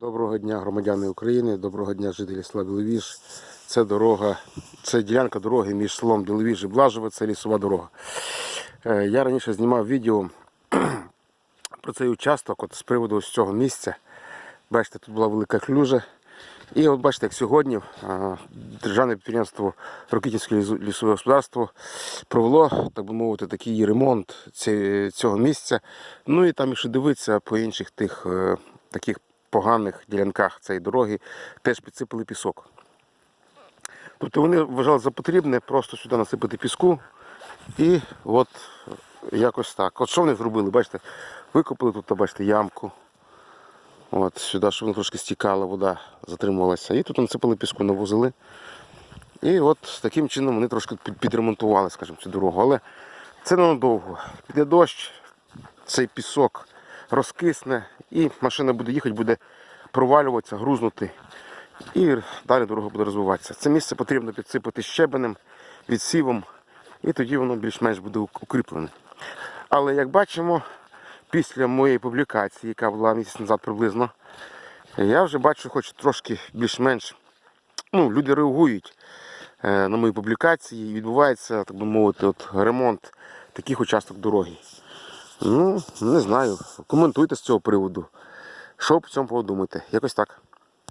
Доброго дня, громадяни України, доброго дня, жителі села Біловіж. Це дорога, це ділянка дороги між селом Біловіж і Блажеве, це лісова дорога. Е, Я раніше знімав відео про цей участок от з приводу ось цього місця. Бачите, тут була велика клюжа. І от бачите, як сьогодні державне підприємство Рокітівське лісове господарство провело, так би мовити, такий ремонт цього місця. Ну і там, якщо дивитися по інших тих е, таких поганих ділянках цієї дороги, теж підсипали пісок. Тобто вони вважали за потрібне просто сюди насипати піску і от якось так. От що вони зробили, бачите, викопали тут, бачите, ямку. От сюди, щоб воно трошки стікала, вода затримувалася. І тут насипали піску, навозили. І от таким чином вони трошки підремонтували, скажімо, цю дорогу. Але це ненадовго. Піде дощ, цей пісок розкисне, і машина буде їхати, буде провалюватися, грузнути. І далі дорога буде розвиватися. Це місце потрібно підсипати щебенем, відсівом, і тоді воно більш-менш буде укріплене. Але як бачимо, після моєї публікації, яка була місяць назад приблизно, я вже бачу, хоч трошки більш-менш ну, люди реагують е, на мої публікації, і відбувається, так би мовити, от, ремонт таких участок дороги. Ну, не знаю. Коментуйте з цього приводу. Що по цьому поводу думаєте? Якось так.